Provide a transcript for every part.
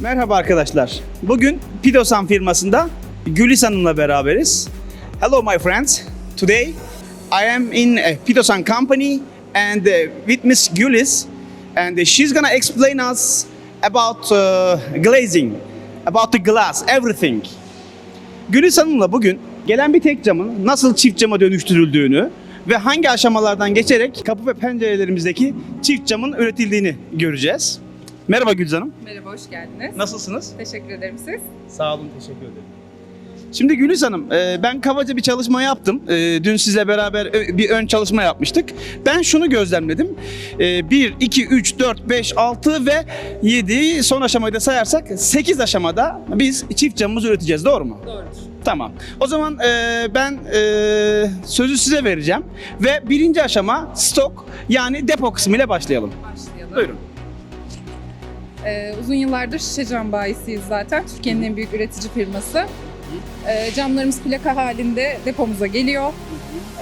Merhaba arkadaşlar. Bugün Pidosan firmasında Gülis Hanım'la beraberiz. Hello my friends. Today I am in a Pidosan company and uh, with Miss Gülis and she's gonna explain us about uh, glazing, about the glass, everything. Gülis Hanım'la bugün gelen bir tek camın nasıl çift cama dönüştürüldüğünü ve hangi aşamalardan geçerek kapı ve pencerelerimizdeki çift camın üretildiğini göreceğiz. Merhaba Gülüz Hanım. Merhaba, hoş geldiniz. Nasılsınız? Teşekkür ederim siz. Sağ olun, teşekkür ederim. Şimdi Gülüz Hanım, e, ben kabaca bir çalışma yaptım. E, Dün sizle beraber bir ön çalışma yapmıştık. Ben şunu gözlemledim. 1, 2, 3, 4, 5, 6 ve 7 son aşamayı da sayarsak 8 aşamada biz çift camımızı üreteceğiz. Doğru mu? Doğrudur. Tamam. O zaman e, ben e, sözü size vereceğim. Ve birinci aşama stok yani depo kısmıyla başlayalım. Başlayalım. Buyurun. Ee, uzun yıllardır şişe cam bayisiyiz zaten. Türkiye'nin en büyük üretici firması. Ee, camlarımız plaka halinde depomuza geliyor.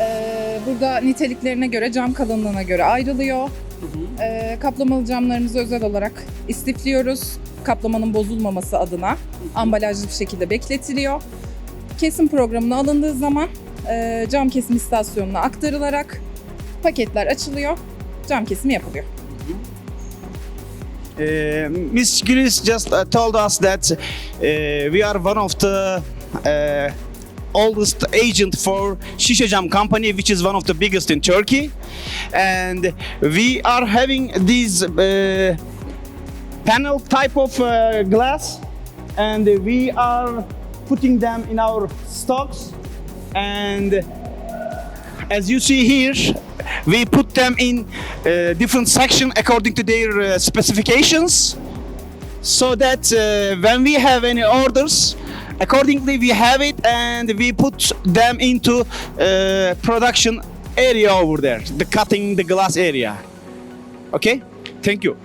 Ee, burada niteliklerine göre, cam kalınlığına göre ayrılıyor. Ee, kaplamalı camlarımızı özel olarak istifliyoruz. Kaplamanın bozulmaması adına ambalajlı bir şekilde bekletiliyor. Kesim programına alındığı zaman e, cam kesim istasyonuna aktarılarak paketler açılıyor, cam kesimi yapılıyor. Uh, Miss Gülis just uh, told us that uh, we are one of the uh, oldest agent for Şişecam company, which is one of the biggest in Turkey, and we are having these uh, panel type of uh, glass, and we are putting them in our stocks, and as you see here, we put them in uh, different section according to their uh, specifications, so that uh, when we have any orders, accordingly we have it and we put them into uh, production area over there, the cutting the glass area. Okay, thank you.